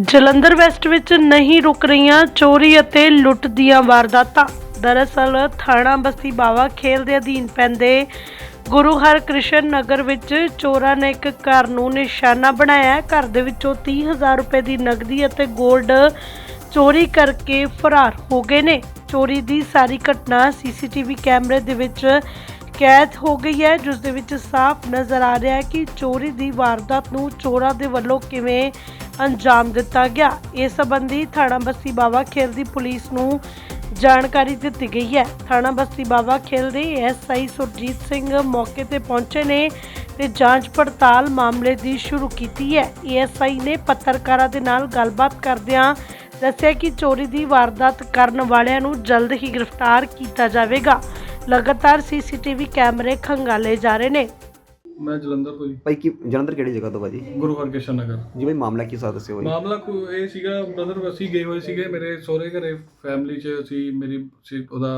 Jalandhar West ਵਿੱਚ ਨਹੀਂ ਰੁਕ ਰਹੀਆਂ ਚੋਰੀ ਅਤੇ ਲੁੱਟ ਦੀਆਂ ਵਾਰਦਾਤਾਂ। ਦਰਅਸਲ, ਥਾਣਾ ਬਸਤੀ ਬਾਵਾ ਖੇਲ ਦੇ ਅਧੀਨ ਪੈਂਦੇ ਗੁਰੂ ਹਰਕ੍ਰਿਸ਼ਨ ਨਗਰ ਵਿੱਚ ਚੋਰਾਂ ਨੇ ਇੱਕ ਘਰ ਨੂੰ ਨਿਸ਼ਾਨਾ ਬਣਾਇਆ ਘਰ ਦੇ ਵਿੱਚੋਂ 30000 ਰੁਪਏ ਦੀ ਨਕਦੀ ਅਤੇ 골ਡ ਚੋਰੀ ਕਰਕੇ ਫਰਾਰ ਹੋ ਗਏ ਨੇ। ਚੋਰੀ ਦੀ ਸਾਰੀ ਘਟਨਾ ਸੀਸੀਟੀਵੀ ਕੈਮਰੇ ਦੇ ਵਿੱਚ ਕੈਦ ਹੋ ਗਈ ਹੈ, ਜਿਸ ਦੇ ਵਿੱਚ ਸਾਫ਼ ਨਜ਼ਰ ਆ ਰਿਹਾ ਹੈ ਕਿ ਚੋਰੀ ਦੀ ਵਾਰਦਾਤ ਨੂੰ ਚੋਰਾਂ ਦੇ ਵੱਲੋਂ ਕਿਵੇਂ ਅੰਜਾਮ ਦਿੱਤਾ ਗਿਆ। ਇਸ ਸੰਬੰਧੀ ਥਾਣਾ ਬਸਤੀ ਬਾਵਾ ਖੇਲ ਦੀ ਪੁਲਿਸ ਨੂੰ ਜਾਣਕਾਰੀ ਦਿੱਤੀ ਗਈ ਹੈ। ਥਾਣਾ ਬਸਤੀ ਬਾਵਾ ਖੇਲ ਦੇ ਐਸਆਈ ਸੁਰਜੀਤ ਸਿੰਘ ਮੌਕੇ ਤੇ ਪਹੁੰਚੇ ਨੇ ਤੇ ਜਾਂਚ ਪੜਤਾਲ ਮਾਮਲੇ ਦੀ ਸ਼ੁਰੂ ਕੀਤੀ ਹੈ। ਐਸਆਈ ਨੇ ਪੱਤਰਕਾਰਾਂ ਦੇ ਨਾਲ ਗੱਲਬਾਤ ਕਰਦਿਆਂ ਦੱਸਿਆ ਕਿ ਚੋਰੀ ਦੀ ਵਾਰਦਾਤ ਕਰਨ ਵਾਲਿਆਂ ਨੂੰ ਜਲਦ ਹੀ ਗ੍ਰਿਫਤਾਰ ਕੀਤਾ ਜਾਵੇਗਾ। ਲਗਾਤਾਰ ਸੀਸੀਟੀਵੀ ਕੈਮਰੇ ਖੰਗਾਲੇ ਜਾ ਰਹੇ ਨੇ। ਮੈਂ ਜਲੰਧਰ ਤੋਂ ਜੀ। ਭਾਈ ਕੀ ਜਲੰਧਰ ਕਿਹੜੀ ਜਗ੍ਹਾ ਤੋਂ ਭਾਜੀ? ਗੁਰੂ ਹਰਕ੍ਰਿਸ਼ਨ ਨਗਰ। ਜੀ ਭਾਈ ਮਾਮਲਾ ਕੀ ਸਾਥ ਦੱਸਿਓ ਭਾਈ। ਮਾਮਲਾ ਕੋ ਇਹ ਸੀਗਾ ਬ੍ਰਦਰ ਅਸੀਂ ਗਏ ਹੋਏ ਸੀਗੇ ਮੇਰੇ ਸਹੁਰੇ ਘਰੇ ਫੈਮਿਲੀ 'ਚ ਅਸੀਂ ਮੇਰੀ ਸੀ ਉਹਦਾ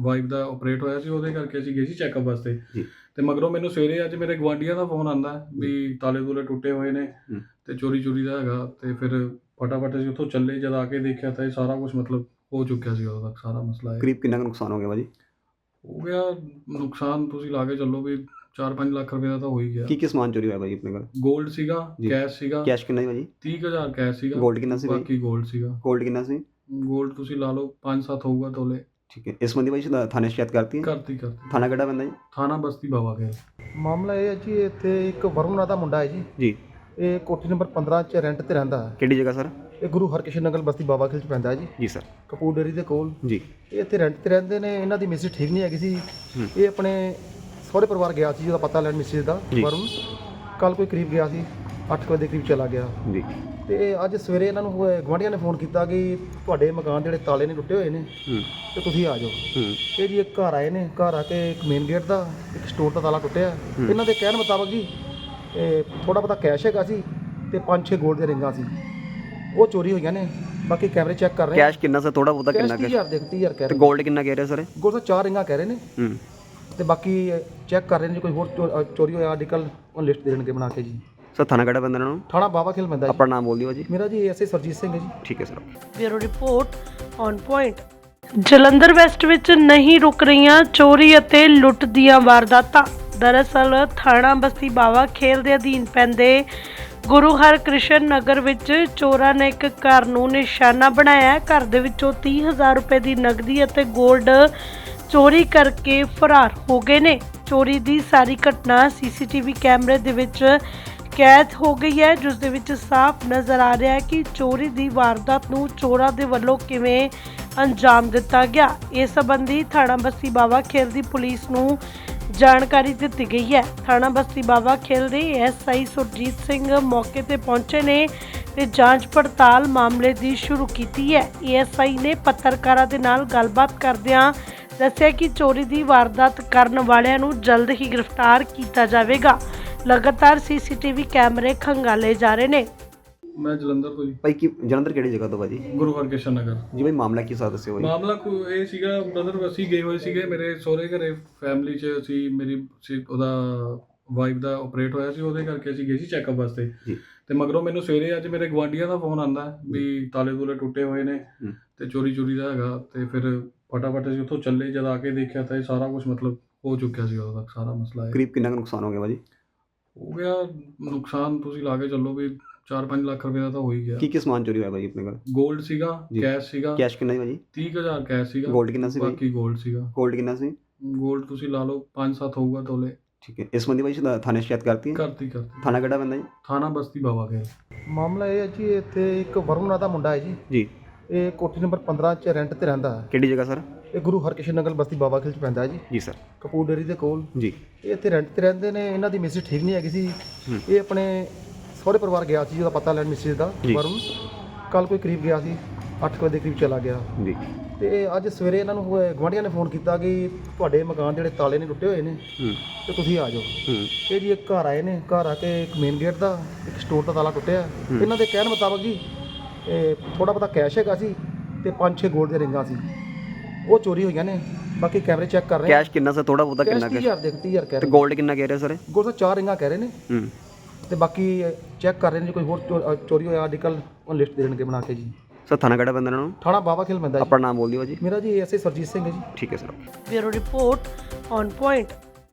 ਵਾਈਫ ਦਾ ਆਪਰੇਟ ਹੋਇਆ ਸੀ ਉਹਦੇ ਕਰਕੇ ਅਸੀਂ ਗਏ ਸੀ ਚੈੱਕਅਪ ਵਾਸਤੇ। ਜੀ। ਤੇ ਮਗਰੋਂ ਮੈਨੂੰ ਸਵੇਰੇ ਅੱਜ ਮੇਰੇ ਗਵਾਂਡੀਆਂ ਦਾ ਫੋਨ ਆਂਦਾ ਵੀ ਤਾਲੇ ਤੂਲੇ ਟੁੱਟੇ ਹੋਏ ਨੇ ਹੂੰ। ਤੇ ਚੋਰੀ ਚੋਰੀ ਦਾ ਹੈਗਾ ਤੇ ਫਿਰ ਫਟਾਫਟ ਅਸੀਂ ਉੱਥੋਂ ਚੱਲੇ ਜਦ ਆ ਕੇ ਦੇਖਿਆ ਤਾਂ ਇਹ ਸਾਰਾ ਕੁਝ ਮਤਲਬ ਹੋ ਚੁੱਕਿਆ ਸੀ ਤੱਕ ਸਾਰਾ ਮਸਲਾ ਇਹ। ਕਰੀਬ ਕਿੰਨਾ ਕੁ ਨੁਕਸਾਨ ਹੋ ਗਿਆ ਭਾਜੀ? ਹੋ ਗਿਆ ਨੁਕਸਾਨ ਤੁਸੀਂ ਲਾ ਕੇ ਚੱਲੋ ਵੀ 4-5 ਲੱਖ ਰੁਪਏ ਦਾ ਤਾਂ ਹੋ ਹੀ ਗਿਆ। ਕੀ ਕੀ ਸਮਾਨ ਚੋਰੀ ਹੋਇਆ ਭਾਜੀ ਆਪਣੇ ਕੋਲ? 골ਡ ਸੀਗਾ ਕੈਸ਼ ਸੀਗਾ। ਕੈਸ਼ ਕਿੰਨਾ ਸੀ ਭਾਜੀ 30000 ਕੈਸ਼ ਸੀਗਾ। 골ਡ ਕਿੰਨਾ ਸੀ ਬਾਕੀ 골ਡ ਸੀਗਾ। 골ਡ ਕਿੰਨਾ ਸੀ? 골ਡ ਤੁਸੀਂ ਲਾ ਲਓ 5-7 ਹੋਊਗਾ ਤੋਲੇ। ਠੀਕ ਹੈ। ਇਸ ਸੰਬੰਧੀ ਭਾਜੀ ਥਾਣੇ ਸ਼ਿਕਾਇਤ ਕਰਤੀ ਹੈ? ਕਰਤੀ ਕਰਤੀ। ਥਾਣਾ ਕਿਹੜਾ ਪੈਂਦਾ ਜੀ? ਥਾਣਾ ਬਸਤੀ ਬਾਵਾ ਗਿਆ। ਮਾਮਲਾ ਇਹ ਹੈ ਜੀ ਇੱਥੇ ਇੱਕ ਵਰੁਣ ਦਾ ਮੁੰਡਾ ਹੈ ਜੀ। ਜੀ। ਇਹ ਕੋਠੀ ਨੰਬਰ 15 'ਚ ਰੈਂਟ ਤੇ ਰਹਿੰਦਾ ਹੈ। ਕਿਹੜੀ ਜਗ੍ਹਾ ਸਰ? ਇਹ ਗੁਰੂ ਹਰਕਿਸ਼ਨ ਨਗਰ ਬਸਤੀ ਬਾਬਾ ਖਿਲ 'ਚ ਪੈਂਦਾ ਹੈ ਜੀ। ਜੀ ਸਰ। ਕਪੂਰ ਡੇਰੀ ਦੇ ਕੋਲ। ਜੀ। ਇਹ ਇੱਥੇ ਰੈਂਟ ਤੇ ਰਹਿੰਦੇ ਨੇ ਇਹਨਾਂ ਦੀ ਮਿਸਿਸ ਠੀਕ ਨਹੀਂ ਹੈਗੀ ਸੀ। ਇਹ ਆਪਣੇ ਸਹੁਰੇ ਪਰਿਵਾਰ ਗਿਆ ਸੀ ਜਿਹਦਾ ਪਤਾ ਲੈਣ ਮਿਸਿਸ ਦਾ ਵਰੁਣ। ਕੱਲ ਕੋਈ ਕਰੀਬ ਗਿਆ ਸੀ 8 ਵਜੇ ਦੇ ਕਰੀਬ ਚਲਾ ਗਿਆ। ਜੀ। ਤੇ ਅੱਜ ਸਵੇਰੇ ਇਹਨਾਂ ਨੂੰ ਅਹ, ਨੇ ਫੋਨ ਕੀਤਾ ਕਿ ਤੁਹਾਡੇ ਮਕਾਨ ਦੇ ਤਾਲੇ ਨੇ ਟੁੱਟੇ ਹੋਏ ਨੇ ਹੂੰ। ਤੇ ਤੁਸੀਂ ਆ ਜਾਓ। ਹੂੰ। ਇਹ ਜੀ ਇੱਕ ਘਰ ਆਏ ਨੇ ਘਰ ਆ ਕੇ ਇੱਕ ਮੇਨ ਗੇਟ ਦਾ ਇੱਕ ਸਟੋਰ ਦਾ ਤਾਲਾ ਟੁੱਟਿਆ। ਇਹਨਾਂ ਦੇ ਕਹਿਣ ਮੁਤਾਬਕ ਜੀ ਥੋੜਾ ਬਹੁਤਾ ਕੈਸ਼ ਹੈਗਾ ਸੀ ਤੇ 5-6 ਗੋਲਡ ਦੇ ਰਿੰਗਾਂ ਸੀ। ਉਹ ਚੋਰੀ ਹੋਈਆਂ ਨੇ ਬਾਕੀ ਕੈਮਰੇ ਚੈੱਕ ਕਰ ਰਹੇ ਕੈਸ਼ ਕਿੰਨਾ ਸਰ? ਥੋੜਾ ਬਹੁਤਾ ਕਿੰਨਾ ਕੈਸ਼ 30000 ਦੇ 30000 ਕਹਿ ਤੇ ਗੋਲਡ ਕਿੰਨਾ ਕਹਿ ਰਿਹਾ ਸਰ? ਗੋਲਡ ਦਾ ਚਾਰ ਰਿੰਗਾਂ ਕਹਿ ਰਹੇ ਨੇ। ਹੂੰ। ਤੇ ਬਾਕੀ ਚੈੱਕ ਕਰ ਰਹੇ ਨੇ ਜੇ ਕੋਈ ਹੋਰ ਚੋ- ਅ, ਚੋਰੀ ਹੋਇਆ ਆਰਟੀਕਲ ਉਹ ਲਿਸਟ ਦੇ ਦੇਣਗੇ ਬਣਾ ਕੇ ਜੀ। ਸਰ ਥਾਣਾ ਕਿਹੜਾ ਪੈਂਦਾ ਇਹਨਾਂ ਨੂੰ? ਥਾਣਾ ਬਾਬਾ ਖੇਲ ਪੈਂਦਾ ਜੀ। ਆਪਣਾ ਨਾਮ ਬੋਲ ਦਿਓ ਜੀ। ਮੇਰਾ ਜੀ ਐਸਏ ਸਰਜੀਤ ਸਿੰਘ ਹੈ ਜੀ। ਠੀਕ ਹੈ sir. Bureau report on point. Jalandhar West ਵਿੱਚ ਨਹੀਂ ਰੁਕ ਰਹੀਆਂ ਚੋਰੀ ਅਤੇ ਲੁੱਟ ਦੀਆਂ ਵਾਰਦਾਤਾਂ। ਦਰਅਸਲ ਥਾਣਾ ਬਸਤੀ ਬਾਵਾ ਖੇਲ ਦੇ ਅਧੀਨ ਪੈਂਦੇ ਗੁਰੂ ਹਰਕ੍ਰਿਸ਼ਨ ਨਗਰ ਵਿੱਚ ਚੋਰਾਂ ਨੇ ਇੱਕ ਘਰ ਨੂੰ ਨਿਸ਼ਾਨਾ ਬਣਾਇਆ। ਹੈ। ਘਰ ਦੇ ਵਿੱਚੋਂ 30000 ਰੁਪਏ ਦੀ ਨਕਦੀ ਅਤੇ 골ਡ ਚੋਰੀ ਕਰਕੇ ਫਰਾਰ ਹੋ ਗਏ ਨੇ। ਚੋਰੀ ਦੀ ਸਾਰੀ ਘਟਨਾ ਸੀਸੀਟੀਵੀ ਕੈਮਰੇ ਦੇ ਵਿੱਚ ਕੈਦ ਹੋ ਗਈ ਹੈ। ਜਿਸ ਦੇ ਵਿੱਚ ਸਾਫ਼ ਨਜ਼ਰ ਆ ਰਿਹਾ ਹੈ ਕਿ ਚੋਰੀ ਦੀ ਵਾਰਦਾਤ ਨੂੰ ਚੋਰਾਂ ਦੇ ਵੱਲੋਂ ਕਿਵੇਂ ਅੰਜਾਮ ਦਿੱਤਾ ਗਿਆ। ਇਸ ਸੰਬੰਧੀ ਥਾਣਾ ਬਸਤੀ ਬਾਵਾ ਖੇਲ ਦੀ ਪੁਲਿਸ ਨੂੰ ਜਾਣਕਾਰੀ ਦਿੱਤੀ ਗਈ ਹੈ। ਥਾਣਾ ਬਸਤੀ ਬਾਵਾ ਖੇਲ ਦੇ ਐਸਆਈ ਸੁਰਜੀਤ ਸਿੰਘ ਮੌਕੇ ਤੇ ਪਹੁੰਚੇ ਨੇ ਤੇ ਜਾਂਚ ਪੜਤਾਲ ਮਾਮਲੇ ਦੀ ਸ਼ੁਰੂ ਕੀਤੀ ਹੈ। ਐਸਆਈ ਨੇ ਪੱਤਰਕਾਰਾਂ ਦੇ ਨਾਲ ਗੱਲਬਾਤ ਕਰਦਿਆਂ ਦੱਸਿਆ ਕਿ ਚੋਰੀ ਦੀ ਵਾਰਦਾਤ ਕਰਨ ਵਾਲਿਆਂ ਨੂੰ ਜਲਦ ਹੀ ਗ੍ਰਿਫਤਾਰ ਕੀਤਾ ਜਾਵੇਗਾ। ਲਗਾਤਾਰ ਸੀਸੀਟੀਵੀ ਕੈਮਰੇ ਖੰਗਾਲੇ ਜਾ ਰਹੇ ਨੇ। ਮੈਂ ਜਲੰਧਰ ਤੋਂ ਜੀ। ਭਾਈ ਕੀ ਜਲੰਧਰ ਕਿਹੜੀ ਜਗ੍ਹਾ ਤੋਂ ਭਾਜੀ? ਗੁਰੂ ਹਰਕ੍ਰਿਸ਼ਨ ਨਗਰ। ਜੀ ਭਾਈ ਮਾਮਲਾ ਕੀ ਸਾਥ ਦੱਸਿਓ ਭਾਈ। ਮਾਮਲਾ ਕੋ ਇਹ ਸੀਗਾ ਬ੍ਰਦਰ ਅਸੀਂ ਗਏ ਹੋਏ ਸੀਗੇ ਮੇਰੇ ਸਹੁਰੇ ਘਰੇ ਫੈਮਿਲੀ 'ਚ ਅਸੀਂ ਮੇਰੀ ਸੀ ਉਹਦਾ ਵਾਈਫ ਦਾ ਆਪਰੇਟ ਹੋਇਆ ਸੀ ਉਹਦੇ ਕਰਕੇ ਅਸੀਂ ਗਏ ਸੀ ਚੈੱਕਅਪ ਵਾਸਤੇ। ਜੀ। ਤੇ ਮਗਰੋਂ ਮੈਨੂੰ ਸਵੇਰੇ ਅੱਜ ਮੇਰੇ ਗਵਾਂਡੀਆਂ ਦਾ ਫੋਨ ਆਂਦਾ ਵੀ ਤਾਲੇ ਤੂਲੇ ਟੁੱਟੇ ਹੋਏ ਨੇ ਹੂੰ। ਤੇ ਚੋਰੀ ਚੋਰੀ ਦਾ ਹੈਗਾ ਤੇ ਫਿਰ ਫਟਾਫਟ ਅਸੀਂ ਉੱਥੋਂ ਚੱਲੇ ਜਦ ਆ ਕੇ ਦੇਖਿਆ ਤਾਂ ਇਹ ਸਾਰਾ ਕੁਝ ਮਤਲਬ ਹੋ ਚੁੱਕਿਆ ਸੀ ਉਦੋਂ ਸਾਰਾ ਮਸਲਾ ਇਹ। ਕਰੀਬ ਕਿੰਨਾ ਕੁ ਨੁਕਸਾਨ ਹੋ ਗਿਆ ਬਾਜੀ ਹੋ ਗਿਆ ਨੁਕਸਾਨ ਤੁਸੀਂ ਲਾ ਕੇ ਚੱਲੋ ਵੀ 4-5 ਲੱਖ ਰੁਪਏ ਦਾ ਤਾਂ ਹੋ ਹੀ ਗਿਆ। ਕੀ ਕੀ ਸਮਾਨ ਚੋਰੀ ਹੋਇਆ ਬਾਈ ਆਪਣੇ ਘਰ 골ਡ ਸੀਗਾ ਕੈਸ਼ ਸੀਗਾ। ਕੈਸ਼ ਕਿੰਨਾ ਸੀ ਬਾਜੀ 30000 ਕੈਸ਼ ਸੀਗਾ। 골ਡ ਕਿੰਨਾ ਸੀ ਬਾਕੀ 골ਡ ਸੀਗਾ। 골ਡ ਕਿੰਨਾ ਸੀ? 골ਡ ਤੁਸੀਂ ਲਾ ਲਓ 5-7 ਹੋਊਗਾ ਤੋਲੇ। ਠੀਕ ਹੈ। ਇਸ ਬੰਦੇ ਬਾਈ ਥਾਣੇ ਸ਼ਿਕਾਇਤ ਕਰਤੀ ਹੈ? ਕਰਤੀ ਕਰਤੀ। ਥਾਣਾ ਕਿਹੜਾ ਬੰਦਾ ਜੀ? ਥਾਣਾ ਬਸਤੀ ਬਾਵਾ ਗਿਆ। ਮਾਮਲਾ ਇਹ ਹੈ ਜੀ ਇੱਥੇ ਇੱਕ ਵਰੁਣ ਦਾ ਮੁੰਡਾ ਹੈ ਜੀ। ਜੀ। ਇਹ ਕੋਠੀ ਨੰਬਰ 15 'ਚ ਰੈਂਟ ਤੇ ਰਹਿੰਦਾ ਹੈ। ਕਿਹੜੀ ਜਗ੍ਹਾ ਸਰ? ਇਹ ਗੁਰੂ ਹਰਕ੍ਰਿਸ਼ਨ ਨਗਰ ਬਸਤੀ ਬਾਬਾ ਖਿਲ 'ਚ ਪੈਂਦਾ ਹੈ ਜੀ। ਜੀ ਸਰ। ਕਪੂਰ ਡੇਰੀ ਦੇ ਕੋਲ। ਜੀ। ਇਹ ਇੱਥੇ ਰੈਂਟ ਤੇ ਰਹਿੰਦੇ ਨੇ ਇਹਨਾਂ ਦੀ ਮਿਸਿਸ ਠੀਕ ਨਹੀਂ ਹੈਗੀ ਸੀ। ਇਹ ਆਪਣੇ ਸਹੁਰੇ ਪਰਿਵਾਰ ਗਿਆ ਸੀ ਜਿਹਦਾ ਪਤਾ ਲੈਣ ਮਿਸਿਸ ਦਾ ਜੀ। ਵਰੁਣ ਕੱਲ ਕੋਈ ਕਰੀਬ ਗਿਆ ਸੀ 8 ਵਜੇ ਦੇ ਕਰੀਬ ਚਲਾ ਗਿਆ। ਜੀ। ਤੇ ਅੱਜ ਸਵੇਰੇ ਇਹਨਾਂ ਨੂੰ ਗਵਾਂਢੀਆਂ ਨੇ ਫੋਨ ਕੀਤਾ ਕਿ ਤੁਹਾਡੇ ਮਕਾਨ ਦੇ ਜਿਹੜੇ ਤਾਲੇ ਨੇ ਟੁੱਟੇ ਹੋਏ ਨੇ ਹੂੰ। ਤੇ ਤੁਸੀਂ ਆ ਜਾਓ। ਹੂੰ। ਇਹ ਜੀ ਇੱਕ ਘਰ ਆਏ ਨੇ ਘਰ ਆ ਕੇ ਇੱਕ ਮੇਨ ਗੇਟ ਦਾ ਇੱਕ ਸਟੋਰ ਦਾ ਤਾਲਾ ਟੁੱਟਿਆ। ਇਹਨਾਂ ਦੇ ਕਹਿਣ ਮੁਤਾਬਕ ਜੀ ਥੋੜਾ ਬਹੁਤਾ ਕੈਸ਼ ਹੈਗਾ ਸੀ ਤੇ 5-6 골ਡ ਦੇ ਰਿੰਗਾਂ ਸੀ। ਉਹ ਚੋਰੀ ਹੋਈਆਂ ਨੇ ਬਾਕੀ ਕੈਮਰੇ ਚੈੱਕ ਕਰ ਰਹੇ ਕੈਸ਼ ਕਿੰਨਾ ਸਰ? ਥੋੜਾ ਬਹੁਤਾ ਕਿੰਨਾ ਕੈਸ਼ 30000 ਦੇ 30000 ਕਹਿ ਤੇ ਰਹੇ ਕਿੰਨਾ ਕਹਿ ਰਹੇ ਸਰ? ਗੋਲ ਚਾਰ ਰਿੰਗਾਂ ਕਹਿ ਰਹੇ ਨੇ। ਹੂੰ। ਤੇ ਬਾਕੀ ਚੈੱਕ ਕਰ ਰਹੇ ਨੇ ਕੋਈ ਹੋਰ ਚੋਰੀ ਹੋਇਆ ਆਰਟੀਕਲ ਉਹ ਲਿਸਟ ਦੇ ਦੇਣਗੇ ਬਣਾ ਕੇ ਜੀ। ਸਰ ਥਾਣਾ ਕਿਹੜਾ ਪੈਂਦਾ ਇਹਨਾਂ ਥਾਣਾ ਬਾਵਾ ਖੇਲ ਪੈਂਦਾ ਜੀ। ਆਪਣਾ ਨਾਮ ਬੋਲ ਦਿਓ ਜੀ। ਮੇਰਾ ਜੀ ਐਸਏ ਸਰਜੀਤ ਸਿੰਘ ਹੈ ਜੀ। ਠੀਕ ਹੈ sir. Bureau report on point.